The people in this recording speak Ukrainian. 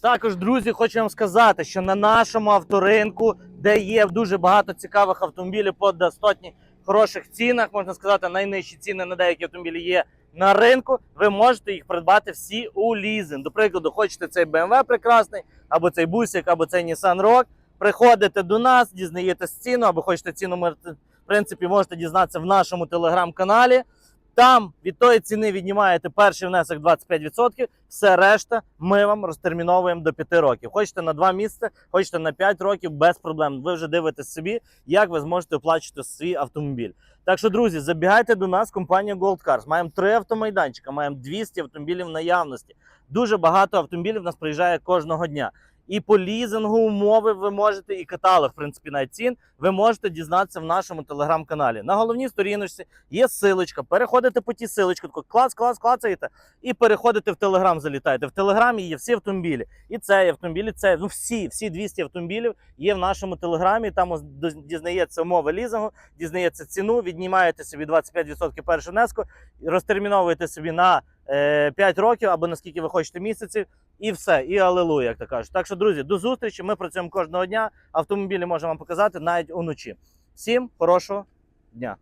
Також, друзі, хочу вам сказати, що на нашому авторинку, де є дуже багато цікавих автомобілів по достатньо хороших цінах, можна сказати, найнижчі ціни на деякі автомобілі є на ринку. Ви можете їх придбати всі у лізинг. До прикладу, хочете цей BMW прекрасний, або цей бусик, або цей Nissan Rogue. Приходите до нас, дізнаєтесь ціну, або хочете ціну, в принципі, можете дізнатися в нашому телеграм-каналі. Там від тої ціни віднімаєте перший внесок 25%, все решта ми вам розтерміновуємо до 5 років. Хочете на 2 місяці, хочете на 5 років без проблем. Ви вже дивитесь собі, як ви зможете оплачувати свій автомобіль. Так що, друзі, забігайте до нас, компанія Gold Cars. Маємо три автомайданчика, маємо 200 автомобілів в наявності. Дуже багато автомобілів нас приїжджає кожного дня. І по лізингу умови ви можете, і каталог, в принципі, навіть цін, ви можете дізнатися в нашому телеграм-каналі. На головній сторіночці є силочка. Переходите по тій силочці, тако клац, клац, клацаєте, і переходите в Телеграм, залітаєте. В Телеграмі є всі автомобілі. І цей автомобіль, і цей. Ну всі, всі 200 автомобілів є в нашому телеграмі. Там дізнається умови лізингу, дізнається ціну, віднімаєте собі 25% першого внеску, розтерміновуєте собі на 5 років або наскільки ви хочете місяців. І все, і алелуя, як то кажуть. Так що, друзі, до зустрічі. Ми працюємо кожного дня. Автомобілі можемо вам показати навіть уночі. Всім хорошого дня!